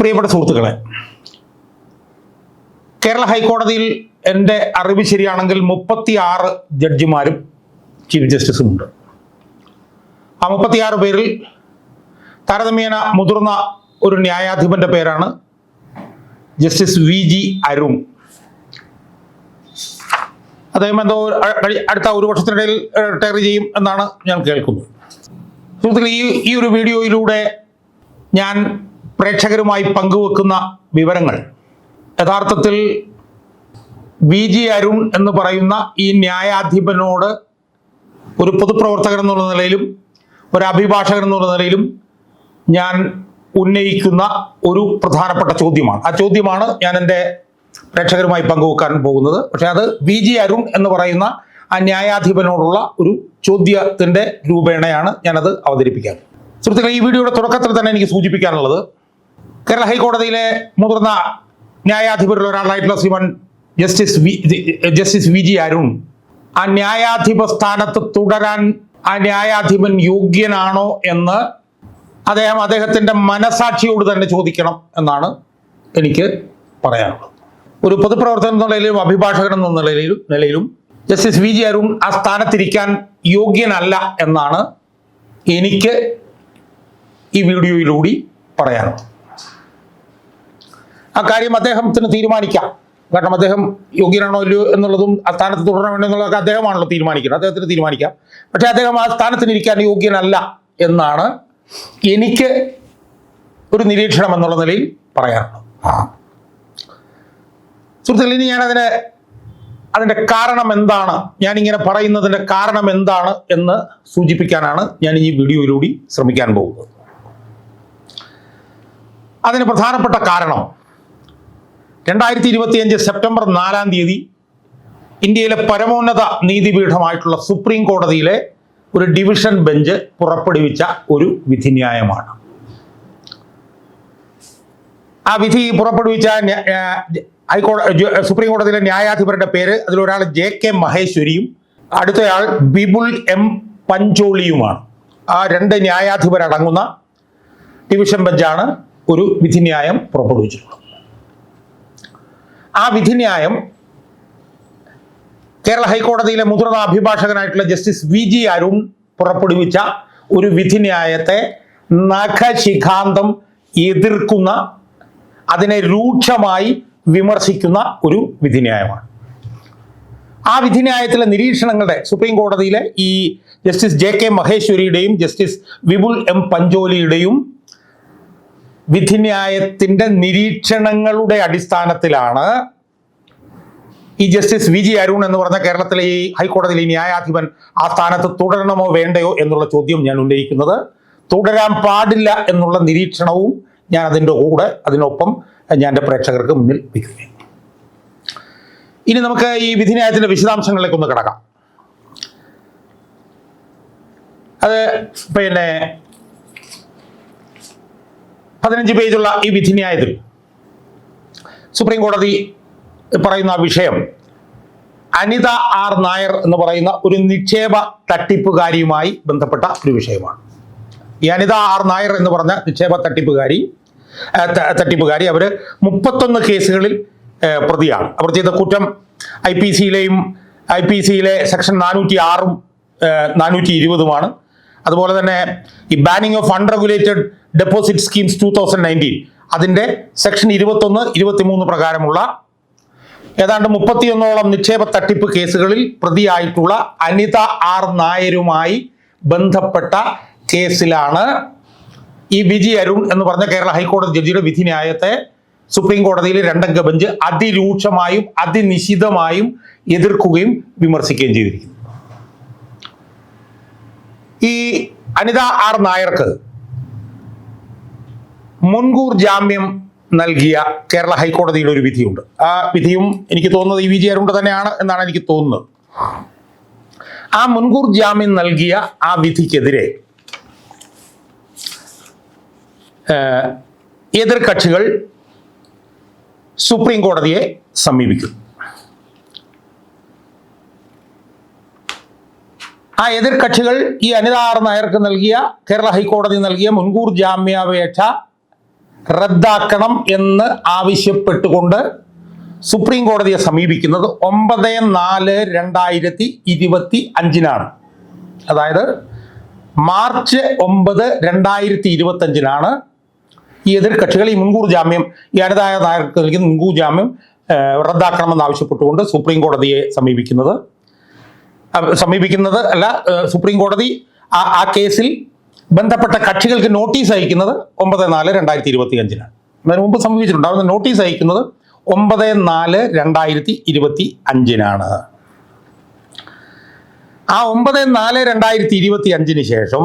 പ്രിയപ്പെട്ട സുഹൃത്തുക്കളെ കേരള ഹൈക്കോടതിയിൽ എന്റെ അറിവ് ശരിയാണെങ്കിൽ മുപ്പത്തി ആറ് ജഡ്ജിമാരും ചീഫ് ജസ്റ്റിസും ഉണ്ട് ആ മുപ്പത്തിയാറ് പേരിൽ താരതമ്യേന മുതിർന്ന ഒരു ന്യായാധിപന്റെ പേരാണ് ജസ്റ്റിസ് വി ജി അരുൺ. അദ്ദേഹം എന്തോ അടുത്ത ഒരു വർഷത്തിനിടയിൽ റിട്ടയർ ചെയ്യും എന്നാണ് ഞാൻ കേൾക്കുന്നത്. സുഹൃത്തുക്കൾ ഈ ഈ ഒരു വീഡിയോയിലൂടെ ഞാൻ പ്രേക്ഷകരുമായി പങ്കുവെക്കുന്ന വിവരങ്ങൾ. യഥാർത്ഥത്തിൽ വി ജി അരുൺ എന്ന് പറയുന്ന ഈ ന്യായാധിപനോട് ഒരു പൊതുപ്രവർത്തകൻ എന്നുള്ള നിലയിലും ഒരു അഭിഭാഷകൻ എന്നുള്ള നിലയിലും ഞാൻ ഉന്നയിക്കുന്ന ഒരു പ്രധാനപ്പെട്ട ചോദ്യമാണ്. ആ ചോദ്യമാണ് ഞാൻ എന്റെ പ്രേക്ഷകരുമായി പങ്കുവെക്കാൻ പോകുന്നത്. പക്ഷെ അത് വി ജി അരുൺ എന്ന് പറയുന്ന ആ ന്യായാധിപനോടുള്ള ഒരു ചോദ്യത്തിന്റെ രൂപേണയാണ് ഞാനത് അവതരിപ്പിക്കാൻ. സുഹൃത്തുക്കളെ ഈ വീഡിയോയുടെ തുടക്കത്തിൽ തന്നെ എനിക്ക് സൂചിപ്പിക്കാനുള്ളത് കേരള ഹൈക്കോടതിയിലെ മുതിർന്ന ന്യായാധിപരിൽ ഒരാളായിട്ടുള്ള Sriman justice justice V G Arun. ആ ന്യായാധിപ സ്ഥാനത്ത് തുടരാൻ ആ ന്യായാധിപൻ യോഗ്യനാണോ എന്ന് അദ്ദേഹം അദ്ദേഹത്തിന്റെ മനസാക്ഷിയോട് തന്നെ ചോദിക്കണം എന്നാണ് എനിക്ക് പറയാനുള്ളത്. ഒരു പൊതുപ്രവർത്തകൻ എന്ന നിലയിലും അഭിഭാഷകൻ എന്ന നിലയിലും നിലയിലും ജസ്റ്റിസ് വി ജി അരുൺ ആ സ്ഥാനത്തിരിക്കാൻ യോഗ്യനല്ല എന്നാണ് എനിക്ക് ഈ വീഡിയോയിലൂടെ പറയാനുള്ളത്. ആ കാര്യം അദ്ദേഹത്തിന് തീരുമാനിക്കാം. കാരണം അദ്ദേഹം യോഗ്യനാണോ ഇല്ലയോ എന്നുള്ളതും ആ സ്ഥാനത്ത് തുടരണോ എന്നുള്ളതൊക്കെ അദ്ദേഹമാണല്ലോ തീരുമാനിക്കുന്നത്. അദ്ദേഹത്തിന് തീരുമാനിക്കാം. പക്ഷേ അദ്ദേഹം ആ സ്ഥാനത്തിന് ഇരിക്കാൻ യോഗ്യനല്ല എന്നാണ് എനിക്ക് ഒരു നിരീക്ഷണം എന്നുള്ള നിലയിൽ പറയാറുള്ളത് സുഹൃത്തുക്കൾ ഇനി ഞാനതിനെ അതിന്റെ കാരണം എന്താണ്? ഞാനിങ്ങനെ പറയുന്നതിന്റെ കാരണം എന്താണ് എന്ന് സൂചിപ്പിക്കാനാണ് ഞാൻ ഈ വീഡിയോയിലൂടെ ശ്രമിക്കാൻ പോകുന്നത്. അതിന് പ്രധാനപ്പെട്ട കാരണം രണ്ടായിരത്തി ഇരുപത്തിയഞ്ച് സെപ്റ്റംബർ നാലാം തീയതി ഇന്ത്യയിലെ പരമോന്നത നീതിപീഠമായിട്ടുള്ള സുപ്രീം കോടതിയിലെ ഒരു ഡിവിഷൻ ബെഞ്ച് പുറപ്പെടുവിച്ച ഒരു വിധിന്യായമാണ്. ആ വിധി പുറപ്പെടുവിച്ച ഹൈക്കോടതി സുപ്രീം കോടതിയിലെ ന്യായാധിപരുടെ പേര് അതിലൊരാൾ ജെ കെ മഹേശ്വരിയും അടുത്തയാൾ ബിബുൾ എം പഞ്ചോളിയുമാണ്. ആ രണ്ട് ന്യായാധിപരടങ്ങുന്ന ഡിവിഷൻ ബെഞ്ചാണ് ഒരു വിധിന്യായം പുറപ്പെടുവിച്ചിട്ടുള്ളത്. ആ വിധിന്യായം കേരള ഹൈക്കോടതിയിലെ മുതിർന്ന അഭിഭാഷകനായിട്ടുള്ള ജസ്റ്റിസ് വി ജി അരുൺ പുറപ്പെടുവിച്ച ഒരു വിധിന്യായത്തെ നഖശിഖാന്തം എതിർക്കുന്ന അതിനെ രൂക്ഷമായി വിമർശിക്കുന്ന ഒരു വിധിന്യായമാണ്. ആ വിധിന്യായത്തിലെ നിരീക്ഷണങ്ങളുടെ സുപ്രീം കോടതിയിലെ ഈ ജസ്റ്റിസ് ജെ കെ മഹേശ്വരിയുടെയും ജസ്റ്റിസ് വിപുൽ എം പഞ്ചോലിയുടെയും വിധിന്യായത്തിന്റെ നിരീക്ഷണങ്ങളുടെ അടിസ്ഥാനത്തിലാണ് ഈ ജസ്റ്റിസ് വി ജി അരുൺ എന്ന് പറഞ്ഞ കേരളത്തിലെ ഈ ഹൈക്കോടതിയിലെ ന്യായാധിപൻ ആ സ്ഥാനത്ത് തുടരണമോ വേണ്ടയോ എന്നുള്ള ചോദ്യം ഞാൻ ഉന്നയിക്കുന്നത്. തുടരാൻ പാടില്ല എന്നുള്ള നിരീക്ഷണവും ഞാൻ അതിന്റെ കൂടെ അതിനൊപ്പം ഞാൻ എന്റെ പ്രേക്ഷകർക്ക് മുന്നിൽ വയ്ക്കുകയാണ്. ഇനി നമുക്ക് ഈ വിധിന്യായത്തിന്റെ വിശദാംശങ്ങളിലേക്ക് ഒന്ന് കിടക്കാം. അത് പിന്നെ പതിനഞ്ച് പേജുള്ള ഈ വിധിന്യായത്തിൽ സുപ്രീം കോടതി പറയുന്ന വിഷയം അനിത ആർ നായർ എന്ന് പറയുന്ന ഒരു നിക്ഷേപ തട്ടിപ്പുകാരിയുമായി ബന്ധപ്പെട്ട ഒരു വിഷയമാണ്. ഈ അനിത ആർ നായർ എന്ന് പറഞ്ഞ നിക്ഷേപ തട്ടിപ്പുകാരി തട്ടിപ്പുകാരി അവർ മുപ്പത്തൊന്ന് കേസുകളിൽ പ്രതിയാണ്. അവർ ചെയ്ത കുറ്റം ഐ പി സിയിലെയും ഐ പി സിയിലെ സെക്ഷൻ നാനൂറ്റി ആറും നാനൂറ്റി ഇരുപതുമാണ് അതുപോലെ തന്നെ ഈ banning of unregulated deposit schemes two thousand nineteen അതിന്റെ സെക്ഷൻ ഇരുപത്തൊന്ന് ഇരുപത്തിമൂന്ന് പ്രകാരമുള്ള ഏതാണ്ട് മുപ്പത്തിയൊന്നോളം നിക്ഷേപ തട്ടിപ്പ് കേസുകളിൽ പ്രതിയായിട്ടുള്ള അനിത ആർ നായരുമായി ബന്ധപ്പെട്ട കേസിലാണ് ഈ വിജി അരുൺ എന്ന് പറഞ്ഞ കേരള ഹൈക്കോടതി ജഡ്ജിയുടെ വിധി ന്യായത്തെ സുപ്രീം കോടതിയിൽ രണ്ടംഗ ബെഞ്ച് അതിരൂക്ഷമായും അതിനിശിതമായും എതിർക്കുകയും വിമർശിക്കുകയും ചെയ്തിരിക്കുന്നു. ഈ അനിത ആർ നായർക്ക് മുൻകൂർ ജാമ്യം നൽകിയ കേരള ഹൈക്കോടതിയുടെ ഒരു വിധിയുണ്ട്. ആ വിധിയും എനിക്ക് തോന്നുന്നത് ഇ വി ജി അരുണ്ട് തന്നെയാണ് എന്നാണ് എനിക്ക് തോന്നുന്നത്. ആ മുൻകൂർ ജാമ്യം നൽകിയ ആ വിധിക്കെതിരെ എതിർ കക്ഷികൾ സുപ്രീം കോടതിയെ സമീപിക്കും. ആ എതിർ കക്ഷികൾ ഈ അനിതാർ നായർക്ക് നൽകിയ കേരള ഹൈക്കോടതി നൽകിയ മുൻകൂർ ജാമ്യാപേക്ഷ റദ്ദാക്കണം എന്ന് ആവശ്യപ്പെട്ടുകൊണ്ട് സുപ്രീം കോടതിയെ സമീപിക്കുന്നത് ഒമ്പത് നാല് രണ്ടായിരത്തി ഇരുപത്തി അഞ്ചിനാണ്. അതായത് മാർച്ച് ഒമ്പത് രണ്ടായിരത്തി ഇരുപത്തി അഞ്ചിനാണ് ഈ എതിർ കക്ഷികൾ ഈ മുൻകൂർ ജാമ്യം ഈ അനിതായ നായർക്ക് നൽകുന്ന മുൻകൂർ ജാമ്യം റദ്ദാക്കണമെന്ന് ആവശ്യപ്പെട്ടുകൊണ്ട് സുപ്രീം കോടതിയെ സമീപിക്കുന്നത്. സമീപിക്കുന്നത് അല്ല സുപ്രീം കോടതി ആ കേസിൽ ബന്ധപ്പെട്ട കക്ഷികൾക്ക് നോട്ടീസ് അയക്കുന്നത് ഒമ്പത് നാല് രണ്ടായിരത്തി ഇരുപത്തി അഞ്ചിനാണ് അതിന് മുമ്പ് സംഭവിച്ചിട്ടുണ്ട്. അവിടെ നോട്ടീസ് അയക്കുന്നത് ഒമ്പത് നാല് രണ്ടായിരത്തി ഇരുപത്തി അഞ്ചിനാണ് ആ ഒമ്പത് നാല് രണ്ടായിരത്തി ഇരുപത്തി അഞ്ചിന് ശേഷം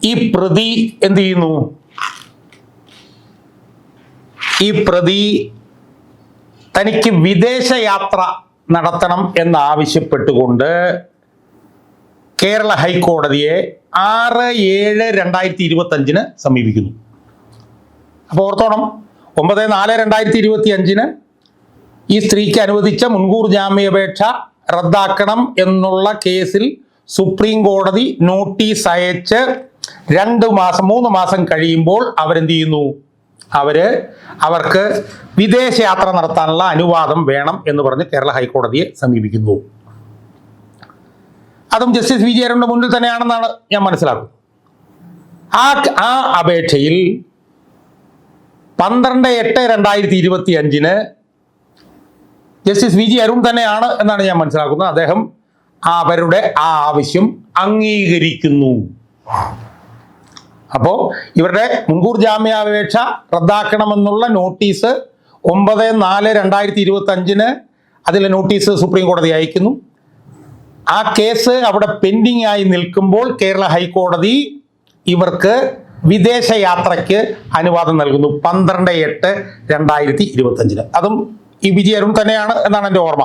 ഈ പ്രതി എന്ത് ചെയ്യുന്നു? ഈ പ്രതി തനിക്ക് വിദേശയാത്ര നടത്തണം എന്നാവശ്യപ്പെട്ടുകൊണ്ട് കേരള ഹൈക്കോടതിയെ ആറ് ഏഴ് രണ്ടായിരത്തി ഇരുപത്തി അഞ്ചിന് സമീപിക്കുന്നു. അപ്പോൾ ഓർത്തോണം ഒമ്പത് നാല് രണ്ടായിരത്തി ഇരുപത്തി അഞ്ചിന് ഈ സ്ത്രീക്ക് അനുവദിച്ച മുൻകൂർ ജാമ്യാപേക്ഷ റദ്ദാക്കണം എന്നുള്ള കേസിൽ സുപ്രീം കോടതി നോട്ടീസ് അയച്ച് രണ്ട് മാസം മൂന്ന് മാസം കഴിയുമ്പോൾ അവരെന്ത് ചെയ്യുന്നു? അവർ അവർക്ക് വിദേശയാത്ര നടത്താനുള്ള അനുവാദം വേണം എന്ന് പറഞ്ഞ് കേരള ഹൈക്കോടതിയെ സമീപിക്കുന്നു. അതും ജസ്റ്റിസ് വി ജയരുടെ മുന്നിൽ തന്നെയാണെന്നാണ് ഞാൻ മനസ്സിലാക്കുന്നത്. ആ ആ അപേക്ഷയിൽ പന്ത്രണ്ട് എട്ട് രണ്ടായിരത്തി ഇരുപത്തി അഞ്ചിന് ജസ്റ്റിസ് വി ജി അരുൺ തന്നെയാണ് എന്നാണ് ഞാൻ മനസ്സിലാക്കുന്നത്. അദ്ദേഹം അവരുടെ ആ ആവശ്യം അംഗീകരിക്കുന്നു. അപ്പോൾ ഇവരുടെ മുൻകൂർ ജാമ്യാപേക്ഷ റദ്ദാക്കണമെന്നുള്ള നോട്ടീസ് ഒമ്പത് നാല് രണ്ടായിരത്തി ഇരുപത്തി അഞ്ചിന് അതിലെ നോട്ടീസ് സുപ്രീം കോടതി അയക്കുന്നു. ആ കേസ് അവിടെ പെൻഡിങ് ആയി നിൽക്കുമ്പോൾ കേരള ഹൈക്കോടതി ഇവർക്ക് വിദേശ യാത്രയ്ക്ക് അനുവാദം നൽകുന്നു. പന്ത്രണ്ട് എട്ട് രണ്ടായിരത്തി ഇരുപത്തി അഞ്ചിന് അതും ഈ വിജയ അരുൺ തന്നെയാണ് എന്നാണ് എന്റെ ഓർമ്മ.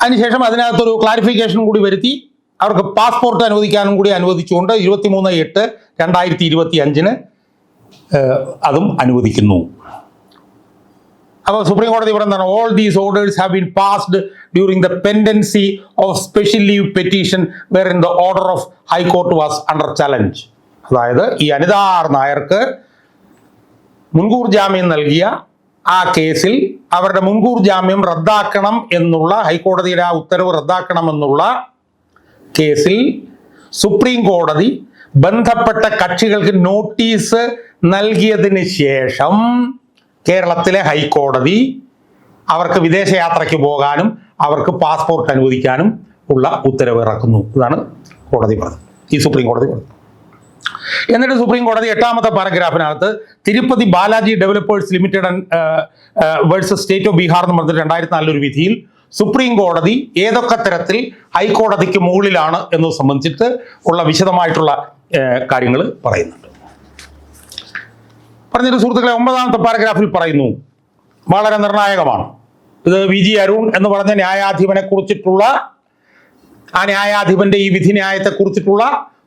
അതിനുശേഷം അതിനകത്തൊരു ക്ലാരിഫിക്കേഷൻ കൂടി വരുത്തി. അവർക്ക് പാസ്പോർട്ട് അനുവദിക്കാനും കൂടി അനുവദിച്ചുകൊണ്ട് ഇരുപത്തിമൂന്ന് എട്ട് രണ്ടായിരത്തി ഇരുപത്തി അഞ്ചിന് അതും അനുവദിക്കുന്നു. അപ്പോൾ സുപ്രീം കോടതി പറയുന്നതാണ് all these orders have been passed during the pendency of special leave petition were in the order of high court was under challenge അതായത് ഈ അനിതാർ നായർക്ക് മുൻകൂർ ജാമ്യം നൽകിയ ആ കേസിൽ അവരുടെ മുൻകൂർ ജാമ്യം റദ്ദാക്കണം എന്നുള്ള ഹൈക്കോടതിയുടെ ആ ഉത്തരവ് റദ്ദാക്കണമെന്നുള്ള കേസിൽ സുപ്രീം കോടതി ബന്ധപ്പെട്ട കക്ഷികൾക്ക് നോട്ടീസ് നൽകിയതിന് ശേഷം കേരളത്തിലെ ഹൈക്കോടതി അവർക്ക് വിദേശയാത്രയ്ക്ക് പോകാനും അവർക്ക് പാസ്പോർട്ട് അനുവദിക്കാനും ഉള്ള ഉത്തരവ് ഇറക്കുന്നു. ഇതാണ് കോടതി പറഞ്ഞത്. ഈ സുപ്രീം കോടതി പറഞ്ഞത്. എന്നിട്ട് സുപ്രീം കോടതി എട്ടാമത്തെ പാരഗ്രാഫിനകത്ത് Tirupati Balaji developers limited versus state of Bihar എന്ന് പറഞ്ഞിട്ട് രണ്ടായിരത്തി നാലിലൊരു വിധിയിൽ സുപ്രീം കോടതി ഏതൊക്കെ തരത്തിൽ ഹൈക്കോടതിക്ക് മുകളിലാണ് എന്നത് സംബന്ധിച്ചിട്ട് ഉള്ള വിശദമായിട്ടുള്ള കാര്യങ്ങൾ പറയുന്നുണ്ട്. പറഞ്ഞിട്ട് സുഹൃത്തുക്കളെ ഒമ്പതാമത്തെ പാരഗ്രാഫിൽ പറയുന്നു. വളരെ നിർണായകമാണ്. ഇത് വി ജി അരുൺ എന്ന് പറഞ്ഞ ന്യായാധിപനെ കുറിച്ചിട്ടുള്ള ആ ന്യായാധിപന്റെ ഈ വിധി ന്യായത്തെ കുറിച്ചിട്ടുള്ള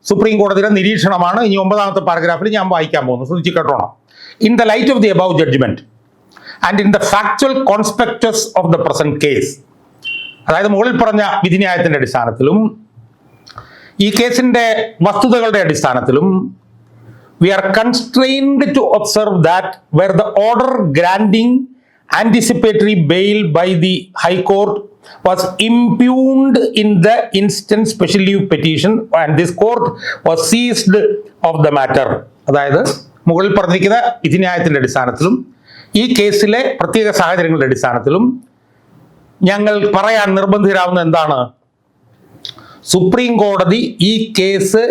സുപ്രീം കോടതിയുടെ നിരീക്ഷണമാണ്. ഇനി ഒമ്പതാമത്തെ പാരഗ്രാഫിൽ ഞാൻ വായിക്കാൻ പോകുന്നത് ശ്രദ്ധിച്ച് കേട്ടോണം in the light of the above judgement and in the factual conspectus of the present case അതായത് മുകളിൽ പറഞ്ഞ വിധി വിധിന്യായത്തിന്റെ അടിസ്ഥാനത്തിലും ഈ കേസിന്റെ വസ്തുതകളുടെ അടിസ്ഥാനത്തിലും we are constrained to observe that where the order granting anticipatory bail by the High Court was impugned in the instant special leave petition and this court was seized of the matter അതായത് മുകളിൽ പറഞ്ഞിരിക്കുന്ന വിധിന്യായത്തിന്റെ അടിസ്ഥാനത്തിലും ഈ കേസിലെ പ്രത്യേക സാഹചര്യങ്ങളുടെ അടിസ്ഥാനത്തിലും ഞങ്ങൾ പറയാൻ നിർബന്ധിതരാവുന്ന എന്താണ് സുപ്രീം കോടതി ഈ കേസ്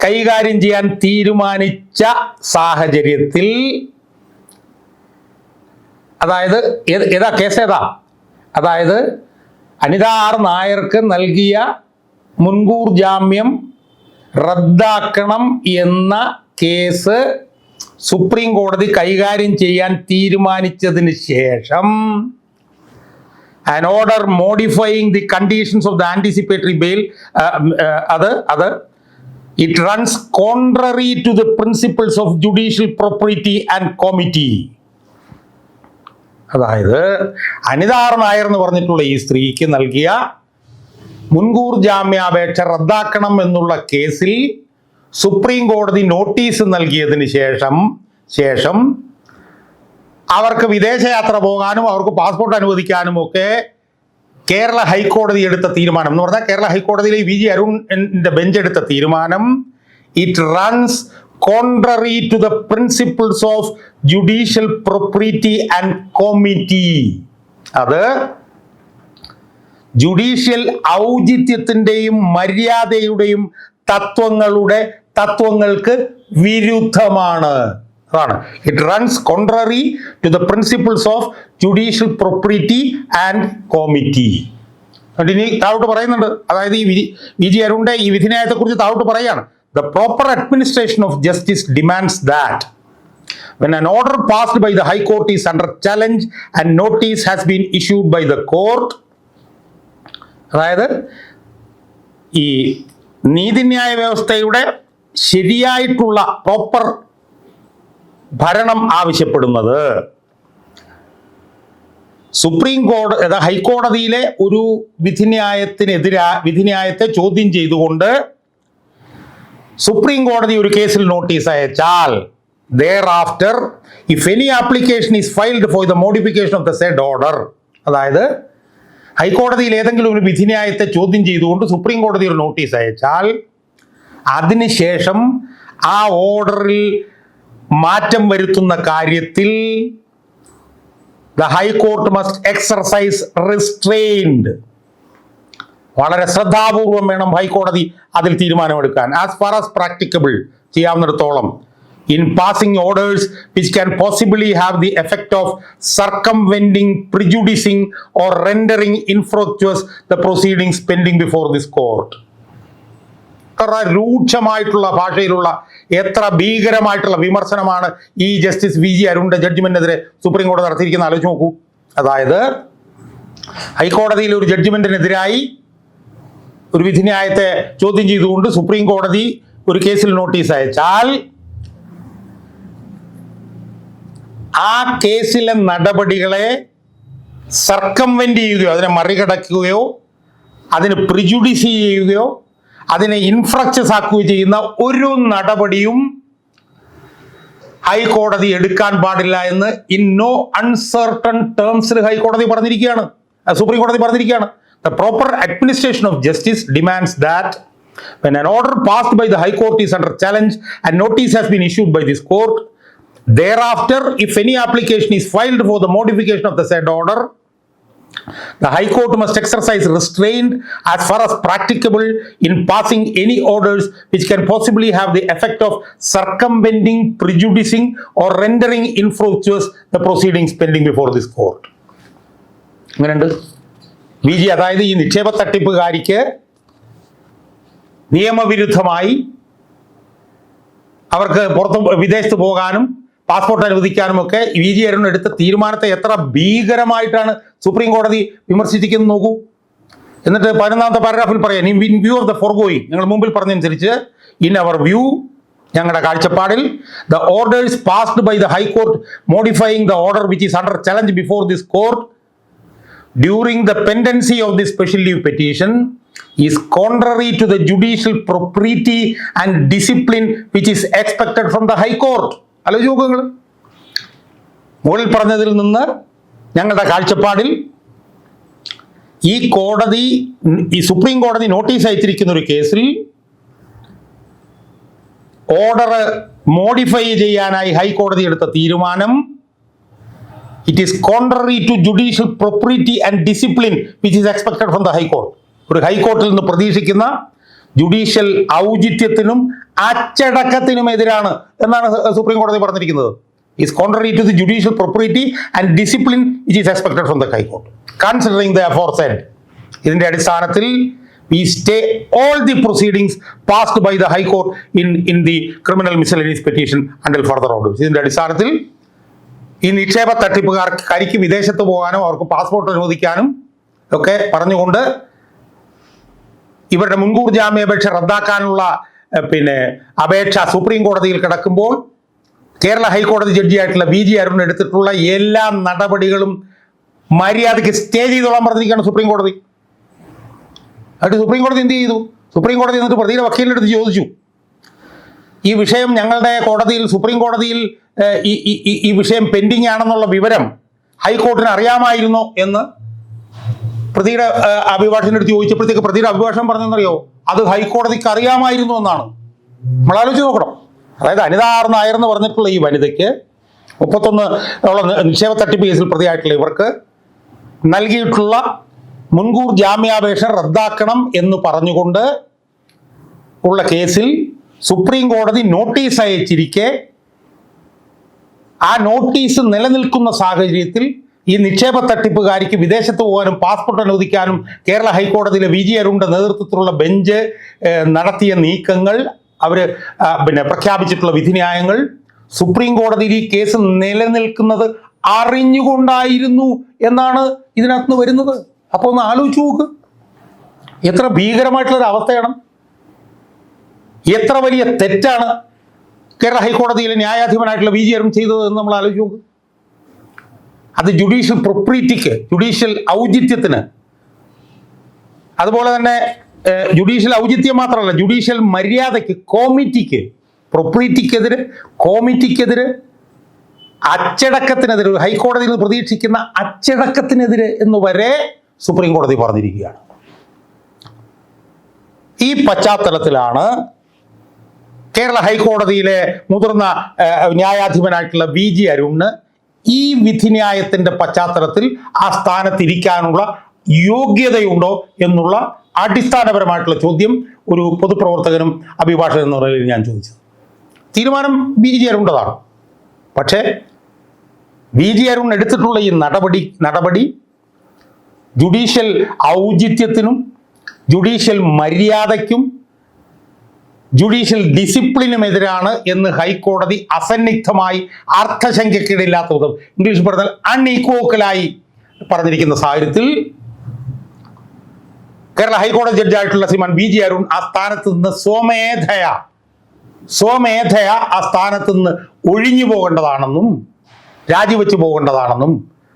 കൈകാര്യം ചെയ്യാൻ തീരുമാനിച്ച സാഹചര്യത്തിൽ അതായത് ഏതാ കേസ് ഏതാ? അതായത് അനിത ആർ നായർക്ക് നൽകിയ മുൻകൂർ ജാമ്യം റദ്ദാക്കണം എന്ന കേസ് സുപ്രീം കോടതി കൈകാര്യം ചെയ്യാൻ തീരുമാനിച്ചതിന് ശേഷം an order modifying the conditions of the anticipatory bail അത് അത് it runs contrary to the principles of judicial property and comity അതായത് അനിതാർ നായർ എന്ന് പറഞ്ഞിട്ടുള്ള ഈ സ്ത്രീക്ക് നൽകിയ മുൻകൂർ ജാമ്യാപേക്ഷ റദ്ദാക്കണം എന്നുള്ള കേസിൽ സുപ്രീം കോടതി നോട്ടീസ് നൽകിയതിന് ശേഷം ശേഷം അവർക്ക് വിദേശയാത്ര പോകാനും അവർക്ക് പാസ്പോർട്ട് അനുവദിക്കാനും ഒക്കെ കേരള ഹൈക്കോടതി എടുത്ത തീരുമാനം എന്ന് പറഞ്ഞാൽ കേരള ഹൈക്കോടതിയിലെ വി ജി അരുണിന്റെ ബെഞ്ച് എടുത്ത തീരുമാനം. It runs contrary to the principles of judicial propriety and comity അത് ജുഡീഷ്യൽ ഔചിത്യത്തിന്റെയും മര്യാദയുടെയും തത്വങ്ങളുടെ തത്വങ്ങൾക്ക് വിരുദ്ധമാണ്. അതാണ്. It runs contrary to the principles of judicial property and comity ഇനി താഴോട്ട് പറയുന്നുണ്ട്. അതായത് ഈ വി ജി അരുണിന്റെ ഈ വിധിന്യായത്തെക്കുറിച്ച് താഴോട്ട് പറയുകയാണ്. The proper administration of justice demands that when an passed by the high court is under challenge and notice has been issued by the court അതായത് ഈ നീതിന്യായ വ്യവസ്ഥയുടെ ശരിയായിട്ടുള്ള പ്രോപ്പർ ഭരണം ആവശ്യപ്പെടുന്നത്. സുപ്രീം കോടതി അതായത് ഹൈക്കോടതിയിലെ ഒരു വിധിന്യായത്തിനെതിരാ വിധിന്യായത്തെ ചോദ്യം ചെയ്തുകൊണ്ട് സുപ്രീം കോടതി ഒരു കേസിൽ നോട്ടീസ് അയച്ചാൽ thereafter if any application is filed for the modification of the said order അതായത് ഹൈക്കോടതിയിൽ ഏതെങ്കിലും ഒരു വിധിന്യായത്തെ ചോദ്യം ചെയ്തുകൊണ്ട് സുപ്രീം കോടതി ഒരു നോട്ടീസ് അയച്ചാൽ അതിനുശേഷം ആ ഓർഡറിൽ മാറ്റം വരുത്തുന്ന കാര്യത്തിൽ the high court must exercise restrained വളരെ ശ്രദ്ധാപൂർവം വേണം ഹൈക്കോടതി അതിൽ തീരുമാനമെടുക്കാൻ. As far as practicable ചെയ്യാവുന്നിടത്തോളം in passing orders which can possibly have the effect of circumventing prejudicing or rendering infructuous the proceedings pending before this court എത്ര രൂക്ഷമായിട്ടുള്ള ഭാഷയിലുള്ള എത്ര ഭീകരമായിട്ടുള്ള വിമർശനമാണ് ഈ ജസ്റ്റിസ് വി ജി അരുണിന്റെ ജഡ്ജ്മെന്റിനെതിരെ സുപ്രീം കോടതി നടത്തിയിരിക്കുന്ന ആലോചിച്ച് നോക്കൂ. അതായത് ഹൈക്കോടതിയിൽ ഒരു ജഡ്ജ്മെന്റിനെതിരായി ഒരു വിധിന്യായത്തെ ചോദ്യം ചെയ്തുകൊണ്ട് സുപ്രീം കോടതി ഒരു കേസിൽ നോട്ടീസ് അയച്ചാൽ ആ കേസിലെ നടപടികളെ സർക്കംവെന്റ് ചെയ്യുകയോ അതിനെ മറികടക്കുകയോ അതിന് പ്രിജുഡിസ് ചെയ്യുകയോ അതിനെ ഇൻഫ്രക്ചസ് ആക്കുകയും ചെയ്യുന്ന ഒരു നടപടിയും ഹൈക്കോടതി എടുക്കാൻ പാടില്ല എന്ന് ഇൻ നോ അൺസർട്ടൺ ടേംസിൽ ഹൈക്കോടതി പറഞ്ഞിരിക്കുകയാണ് സുപ്രീം കോടതി പറഞ്ഞിരിക്കുകയാണ് the proper administration of justice demands that when an order passed by the high court is under challenge and notice has been issued by this court thereafter if any application is filed for the modification of the said order the High Court must exercise restraint as far as practicable in passing any orders which can possibly have the effect of circumventing, prejudicing, or rendering infructuous the proceedings pending before this court. അങ്ങനെയുണ്ട് V G അതായത് ഈ നിക്ഷേപ തട്ടിപ്പുകാരിക്ക് നിയമവിരുദ്ധമായി അവർക്ക് പുറത്ത് വിദേശത്ത് പോകാനും passport അനുവദിക്കാനും ഒക്കെ വി ജി അരുൺ എടുത്ത തീരുമാനത്തെ എത്ര ഭീകരമായിട്ടാണ് സുപ്രീം കോടതി വിമർശിച്ചിരിക്കുന്നത് നോക്കൂ. എന്നിട്ട് പതിനൊന്നാമത്തെ പാരഗ്രാഫിൽ പറയാം in view of the foregoing ഞങ്ങൾ മുമ്പിൽ പറഞ്ഞതനുസരിച്ച് ഇൻ അവർ വ്യൂ ഞങ്ങളുടെ കാഴ്ചപ്പാടിൽ the orders passed by the high court modifying the order which is under challenge before this court during the pendency of the special leave petition is contrary to the judicial propriety and discipline which is expected from the court. ആലോചിച്ച് നോക്കുക നിങ്ങൾ മുകളിൽ പറഞ്ഞതിൽ നിന്ന് ഞങ്ങളുടെ കാഴ്ചപ്പാടിൽ ഈ കോടതി ഈ സുപ്രീം കോടതി നോട്ടീസ് അയച്ചിരിക്കുന്ന ഒരു കേസിൽ ഓർഡർ മോഡിഫൈ ചെയ്യാനായി ഹൈക്കോടതി എടുത്ത തീരുമാനം it is contrary to judicial propriety and discipline which is expected from the high court ഒരു ഹൈക്കോർട്ടിൽ നിന്ന് പ്രതീക്ഷിക്കുന്ന ജുഡീഷ്യൽ ഔചിത്യത്തിനും അച്ചടക്കത്തിനും എതിരാണ് എന്നാണ് സുപ്രീം കോടതി പറഞ്ഞിരിക്കുന്നത്. Is contrary to the judicial property and discipline it is expected from the high court considering the aforesaid ഇതിന്റെ അടിസ്ഥാനത്തിൽ we stay all the proceedings passed by the high court in in the criminal miscellaneous petition until further order ഇതിന്റെ അടിസ്ഥാനത്തിൽ ഈ നിക്ഷേപ തട്ടിപ്പുകാർക്ക് കരിക്ക് വിദേശത്ത് പോകാനും അവർക്ക് പാസ്പോർട്ട് അനുവദിക്കാനും ഒക്കെ പറഞ്ഞുകൊണ്ട് ഇവരുടെ മുൻകൂർ ജാമ്യാപേക്ഷ റദ്ദാക്കാനുള്ള പിന്നെ അപേക്ഷ സുപ്രീം കോടതിയിൽ കിടക്കുമ്പോൾ കേരള ഹൈക്കോടതി ജഡ്ജിയായിട്ടുള്ള വി ജി അരുൺ എടുത്തിട്ടുള്ള എല്ലാ നടപടികളും മര്യാദയ്ക്ക് സ്റ്റേ ചെയ്തോളാൻ പറഞ്ഞിരിക്കുകയാണ് സുപ്രീം കോടതി. എന്നിട്ട് സുപ്രീം കോടതി എന്ത് ചെയ്തു? സുപ്രീം കോടതി എന്നിട്ട് പ്രതിയുടെ വക്കീലിന്റെ അടുത്ത് ചോദിച്ചു. ഈ വിഷയം ഞങ്ങളുടെ കോടതിയിൽ സുപ്രീം കോടതിയിൽ ഈ വിഷയം പെൻഡിങ് ആണെന്നുള്ള വിവരം ഹൈക്കോടതിന് അറിയാമായിരുന്നോ എന്ന് പ്രതിയുടെ അഭിഭാഷകന്റെ അടുത്ത് ചോദിച്ചപ്പോഴത്തേക്ക് പ്രതിയുടെ അഭിഭാഷകൻ പറഞ്ഞെന്നറിയോ? അത് ഹൈക്കോടതിക്ക് അറിയാമായിരുന്നു എന്നാണ്. നമ്മൾ ആലോചിച്ച് നോക്കണം. അതായത് അനിത ആർ നായർ എന്ന് പറഞ്ഞിട്ടുള്ള ഈ വനിതയ്ക്ക് മുപ്പത്തൊന്ന് ഉള്ള നിക്ഷേപ തട്ടിപ്പ് കേസിൽ പ്രതിയായിട്ടുള്ള ഇവർക്ക് നൽകിയിട്ടുള്ള മുൻകൂർ ജാമ്യാപേക്ഷ റദ്ദാക്കണം എന്ന് പറഞ്ഞുകൊണ്ട് ഉള്ള കേസിൽ സുപ്രീം കോടതി നോട്ടീസ് അയച്ചിരിക്കെ ആ നോട്ടീസ് നിലനിൽക്കുന്ന സാഹചര്യത്തിൽ ഈ നിക്ഷേപ തട്ടിപ്പുകാരിക്ക് വിദേശത്ത് പോകാനും പാസ്പോർട്ട് അനുവദിക്കാനും കേരള ഹൈക്കോടതിയിലെ വി. ജി. അരുണിന്റെ നേതൃത്വത്തിലുള്ള ബെഞ്ച് നടത്തിയ നീക്കങ്ങൾ അവർ പിന്നെ പ്രഖ്യാപിച്ചിട്ടുള്ള വിധിന്യായങ്ങൾ സുപ്രീം കോടതിയിൽ ഈ കേസ് നിലനിൽക്കുന്നത് അറിഞ്ഞുകൊണ്ടായിരുന്നു എന്നാണ് ഇതിനകത്ത് വരുന്നത്. അപ്പോൾ ഒന്ന് ആലോചിച്ച് നോക്ക്. എത്ര ഭീകരമായിട്ടുള്ളൊരു അവസ്ഥയാണ്. എത്ര വലിയ തെറ്റാണ് കേരള ഹൈക്കോടതിയിലെ ന്യായാധിപനായിട്ടുള്ള വി. ജി. അരുൺ ചെയ്തത് എന്ന് നമ്മൾ ആലോചിച്ച് നോക്ക്. അത് ജുഡീഷ്യൽ പ്രൊപ്രീറ്റിക്ക് ജുഡീഷ്യൽ ഔചിത്യത്തിന്. അതുപോലെ തന്നെ ജുഡീഷ്യൽ ഔചിത്യം മാത്രമല്ല ജുഡീഷ്യൽ മര്യാദയ്ക്ക് കോമിറ്റിക്ക് പ്രൊപ്രീറ്റിക്കെതിരെ കോമിറ്റിക്കെതിരെ അച്ചടക്കത്തിനെതിരെ ഹൈക്കോടതിയിൽ നിന്ന് പ്രതീക്ഷിക്കുന്ന അച്ചടക്കത്തിനെതിരെ എന്ന് വരെ സുപ്രീം കോടതി പറഞ്ഞിരിക്കുകയാണ്. ഈ പശ്ചാത്തലത്തിലാണ് കേരള ഹൈക്കോടതിയിലെ മുതിർന്ന ന്യായാധിപനായിട്ടുള്ള വി ജി അരുണിന് ഈ വിധിന്യായത്തിന്റെ പശ്ചാത്തലത്തിൽ ആ സ്ഥാനത്തിരിക്കാനുള്ള യോഗ്യതയുണ്ടോ എന്നുള്ള അടിസ്ഥാനപരമായിട്ടുള്ള ചോദ്യം ഒരു പൊതുപ്രവർത്തകനും അഭിഭാഷകൻ എന്ന നിലയിൽ ഞാൻ ചോദിച്ചത്. തീരുമാനം ബി ജി അരുണിന്റെതാണ് പക്ഷേ ബി ജി അരുൺ എടുത്തിട്ടുള്ള ഈ നടപടി നടപടി ജുഡീഷ്യൽ ഔചിത്യത്തിനും ജുഡീഷ്യൽ മര്യാദയ്ക്കും ജുഡീഷ്യൽ ഡിസിപ്ലിനുമെതിരാണ് എന്ന് ഹൈക്കോടതി അസന്നിഗ്ധമായി അർത്ഥശങ്കയ്ക്കിടയില്ലാത്ത വിധം ഇംഗ്ലീഷ് പറഞ്ഞാൽ അൺഈക്വോക്കലായി പറഞ്ഞിരിക്കുന്ന സാഹചര്യത്തിൽ കേരള ഹൈക്കോടതി ജഡ്ജായിട്ടുള്ള ശ്രീമാൻ വി ജി അരുൺ ആ സ്ഥാനത്ത് നിന്ന് സ്വമേധയ സ്വമേധയ ആ സ്ഥാനത്ത് നിന്ന് ഒഴിഞ്ഞു പോകേണ്ടതാണെന്നും രാജിവെച്ചു പോകേണ്ടതാണെന്നും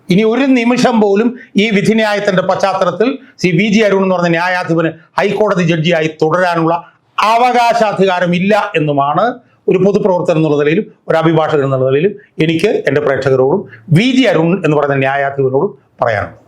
ഇനി ഒരു നിമിഷം പോലും ഈ വിധിന്യായത്തിന്റെ പശ്ചാത്തലത്തിൽ ശ്രീ വി ജി അരുൺ എന്ന് പറഞ്ഞ ന്യായാധിപന് ഹൈക്കോടതി ജഡ്ജിയായി തുടരാനുള്ള അവകാശാധികാരമില്ല എന്നുമാണ് ഒരു പൊതുപ്രവർത്തകൻ എന്നുള്ള നിലയിലും ഒരു അഭിഭാഷകൻ എന്നുള്ള നിലയിലും എനിക്ക് എന്റെ പ്രേക്ഷകരോടും വി ജി അരുൺ എന്ന് പറയുന്ന ന്യായാധിപനോടും പറയാനുള്ളത്.